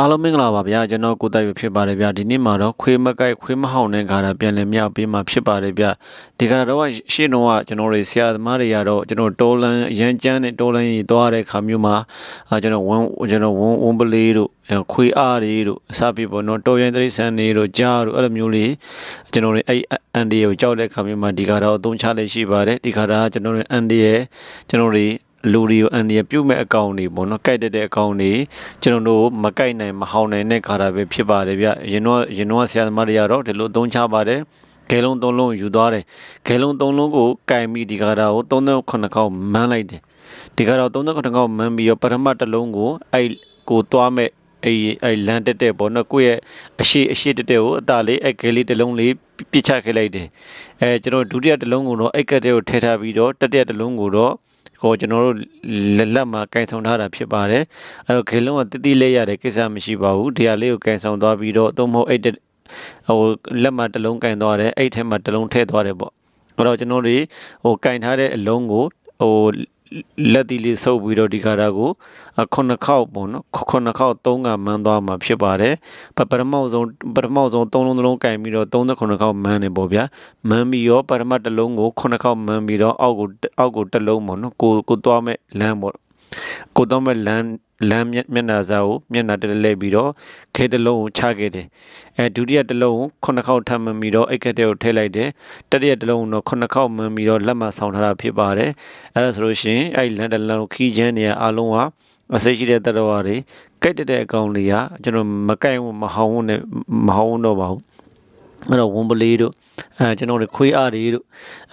အားလုံးမင်္ဂလာပါဗျာကျွန်တော်ကိုတိုက်ရဖြစ်ပါတယ်ဗျာဒီနေ့မှာတော့ခွေးမကိုက်ခွေးမဟောင်းတဲ့ဂါရာပြန်လည်မြောက်ပေးမှာဖြစ်ပါတယ်ဗျာဒီဂါရာတော့ရှေ့တော့ကကျွန်တော်တို့ဆရာသမားတွေကတော့ကျွန်တော်တိုးလန်းရန်ကျန်းနဲ့တိုးလန်းကြီးသွားတဲ့ခါမျိုးမှာအာကျွန်တော်ဝန်းကျွန်တော်ဝန်းဝန်းပလေးတို့ခွေးအားတွေတို့အစပြပေါ့နော်တော်ရင်တရိษံတွေတို့ကြားတို့အဲ့လိုမျိုးလေးကျွန်တော်တို့အဲ့အန်ဒီကိုကြောက်တဲ့ခါမျိုးမှာဒီဂါရာကိုသုံးချလေးရှိပါတယ်ဒီဂါရာကကျွန်တော်တို့အန်ဒီရဲ့ကျွန်တော်တို့ လူတွေကိုအန်ဒီရပြုတ်မဲ့အကောင့်တွေပေါ့နော်ကြိုက်တဲ့အကောင့်တွေကျွန်တော်တို့မကြိုက်နိုင်မဟောင်းနိုင်တဲ့ခါတာပဲဖြစ်ပါတယ်ဗျရင်တော့ရင်တော့ဆရာသမားတွေကတော့ဒီလိုသုံးချပါတယ်ဂဲလုံးသုံးလုံးယူသွားတယ်ဂဲလုံးသုံးလုံးကိုကင်ပြီးဒီကာတာကို39ခေါက်မန်းလိုက်တယ်ဒီကာတာကို39ခေါက်မန်းပြီးတော့ပထမတစ်လုံးကိုအဲ့ကိုသွားမဲ့အဲ့အဲ့လန်တက်တက်ပေါ့နော်ကိုယ့်ရဲ့အရှိအရှိတက်တက်ကိုအတားလေးအဲ့ဂဲလေးတစ်လုံးလေးပြစ်ချခဲ့လိုက်တယ်အဲကျွန်တော်ဒုတိယတစ်လုံးကိုတော့အဲ့ကက်တဲ့ကိုထည့်ထားပြီးတော့တတိယတစ်လုံးကိုတော့ ကိုကျွန်တော်တို့လက်လက်မှာကင်ဆောင်ထားတာဖြစ်ပါတယ်အဲ့တော့ခေလုံးကတတိလေးရတဲ့ကိစ္စမရှိပါဘူးဒီဟာလေးကိုကင်ဆောင်သွားပြီးတော့သို့မဟုတ်အဲ့ဟိုလက်မှာတစ်လုံးကင်သွားတယ်အဲ့ထဲမှာတစ်လုံးထည့်သွားတယ်ပေါ့အဲ့တော့ကျွန်တော်တွေဟိုကင်ထားတဲ့အလုံးကိုဟို လက်တီလေးဆုပ်ပြီးတော့ဒီကာတာကိုခုနှစ်ခေါက်ပေါ့နော်ခုနှစ်ခေါက်သုံးကမှန်းသွားမှာဖြစ်ပါတယ်ပပရမောက်ဆုံးပရမောက်ဆုံးသုံးလုံးသုံးကင်ပြီးတော့39ခေါက်မှန်းနေပေါ့ဗျာမှန်းပြီးရောပရမတ်တစ်လုံးကိုခုနှစ်ခေါက်မှန်းပြီးတော့အောက်ကိုအောက်ကိုတစ်လုံးပေါ့နော်ကိုကိုသွားမဲ့လမ်းပေါ့ကိုသွားမဲ့လမ်း လမ်းမျက်နှာစာကိုမျက်နှာတက်လဲပြီးတော့ခဲတစ်လုံးကိုချခဲ့တယ်အဲဒုတိယတစ်လုံးကိုခုနှစ်ခေါက်ထပ်မှန်ပြီးတော့အိတ်ခက်တဲ့ကိုထည့်လိုက်တယ်တတိယတစ်လုံးတော့ခုနှစ်ခေါက်မှန်ပြီးတော့လက်မဆောင်ထားတာဖြစ်ပါတယ်အဲဒါဆိုလို့ရှိရင်အဲ့လန်တလန်ကိုခီးချမ်းနေရအားလုံးကအစိတ်ရှိတဲ့တတော်တွေကြိုက်တဲ့အကောင်တွေကကျွန်တော်မကြိုက်ဘူးမဟောင်းဘူးနဲ့မဟောင်းတော့ပါဘူးအဲ့တော့ဝန်ပလေးတို့အဲကျွန်တော်တို့ခွေးအားတွေတို့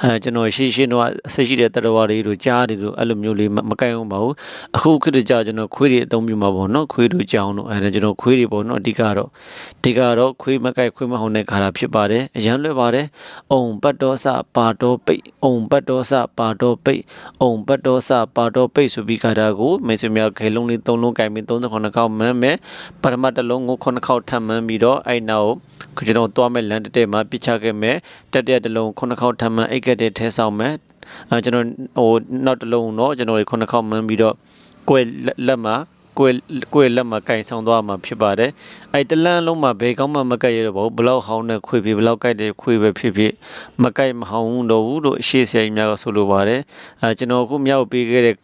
အဲကျွန်တော်ရှေ့ရှင်းတော့အဆက်ရှိတဲ့တရဝါတွေတို့ကြားတွေတို့အဲ့လိုမျိုးလေးမကိုင်အောင်ပါဘူးအခုခေတ်တကြကျွန်တော်ခွေးတွေအသုံးပြုမှာပေါ့နော်ခွေးတို့ကြောင်းတို့အဲကျွန်တော်ခွေးတွေပေါ့နော်အဓိကတော့အဓိကတော့ခွေးမကိုက်ခွေးမဟုတ်တဲ့ခါတာဖြစ်ပါတယ်အရန်လွယ်ပါတယ်အုံပတ်တော်စပါတော်ပိတ်အုံပတ်တော်စပါတော်ပိတ်အုံပတ်တော်စပါတော်ပိတ်ဆိုပြီးခါတာကိုမေဆွေများခေလုံးလေး၃လုံးကိုင်ပြီး39ခေါက်မှန်းမယ်ပထမတစ်လုံးကို9ခေါက်ထပ်မှန်းပြီးတော့အဲ့နောက်ကျွန်တော်သွားမဲ့လမ်းတက်တဲ့မှာပြစ်ချခဲ့မယ်တက်တဲ့တလုံးခုနှစ်ခေါက်ထပ်မှန်အိတ်ကက်တဲ့ထဲဆောင်မယ်အဲကျွန်တော်ဟိုနောက်တလုံးတော့ကျွန်တော်ခုနှစ်ခေါက်မှန်ပြီးတော့ကိုယ်လက်မှာကိုယ်ကိုယ်လက်မှာကင်ဆောင်သွားမှာဖြစ်ပါတယ်အဲတလန်းလုံးမှာဘယ်ကောင်းမှမကက်ရတော့ဘူးဘလောက်ဟောင်းတဲ့ခွေဖြစ်ဘလောက်ကြိုက်တဲ့ခွေပဲဖြစ်ဖြစ်မကြိုက်မဟောင်းတော့ဘူးလို့အရှိဆရာကြီးများကဆိုလိုပါတယ်အဲကျွန်တော်အခုမြောက်ပေးခဲ့တဲ့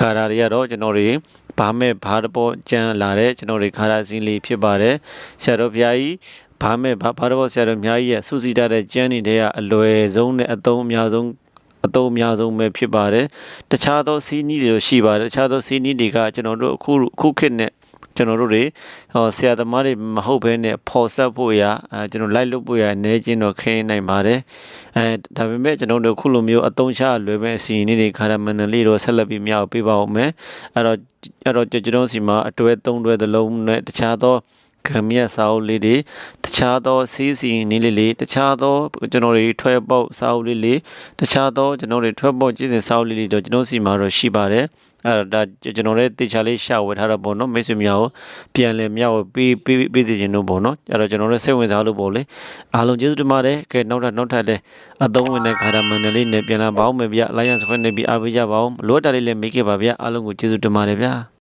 ခါရာတွေကတော့ကျွန်တော်တွေ ဘာမဲ့ဘာတပေါ်ကြမ်းလာတဲ့ကျွန်တော်တွေခါရာစင်းလေးဖြစ်ပါတယ်ဆရာတော်ဘုရားကြီးဘာမဲ့ဘာဘာတော့ဆရာတော်အများကြီးရဲ့စူစီတာတဲ့ကျန်းနေတဲ့အလွယ်ဆုံးနဲ့အသုံးအများဆုံးအသုံးအများဆုံးပဲဖြစ်ပါတယ်တခြားသောစီးနီးတွေရှိပါတယ်တခြားသောစီးနီးတွေကကျွန်တော်တို့အခုအခုခေတ်နဲ့ ကျွန်တော်တို့တွေဟောဆရာသမားတွေမဟုတ်ဘဲနဲ့ဖော်ဆက်ဖို့ရအဲကျွန်တော်လိုက်လုပ်ဖို့ရနေချင်းတော့ခင်းနိုင်ပါတယ်အဲဒါပေမဲ့ကျွန်တော်တို့ခုလိုမျိုးအသုံးချလွယ်မဲ့အစီအစဉ်တွေခါရမန်နလေးတော့ဆက်လက်ပြီးမြောက်ပေးပါဦးမယ်အဲ့တော့အဲ့တော့ကျွန်တော်စီမှာအတွဲသုံးတွဲသလုံးနဲ့တခြားသော ခံမြတ်စာအုပ်လေးတွေတခြားသောစီးစီနည်းလေးလေးတခြားသောကျွန်တော်တွေထွဲပေါက်စာအုပ်လေးလေးတခြားသောကျွန်တော်တွေထွဲပေါက်ကျင့်စဉ်စာအုပ်လေးလေးတော့ကျွန်တော်စီမှာတော့ရှိပါတယ်အဲ့ဒါကျွန်တော်လည်းတေချာလေးရှာဝယ်ထားတာပေါ့နော်မိတ်ဆွေများကိုပြန်လည်မြောက်ပေးပေးပေးစီခြင်းတို့ပေါ့နော်အဲ့တော့ကျွန်တော်လည်းစိတ်ဝင်စားလို့ပေါ့လေအားလုံးကျေးဇူးတင်ပါတယ်ကဲနောက်ထပ်နောက်ထပ်လည်းအသုံးဝင်တဲ့ခါရမန်လေးနဲ့ပြန်လာပါအောင်မယ်ဗျလိုင်းရန်စခွင့်နေပြီးအားပေးကြပါအောင်လိုအပ်တာလေးလည်းမေးခဲ့ပါဗျအားလုံးကိုကျေးဇူးတင်ပါတယ်ဗျ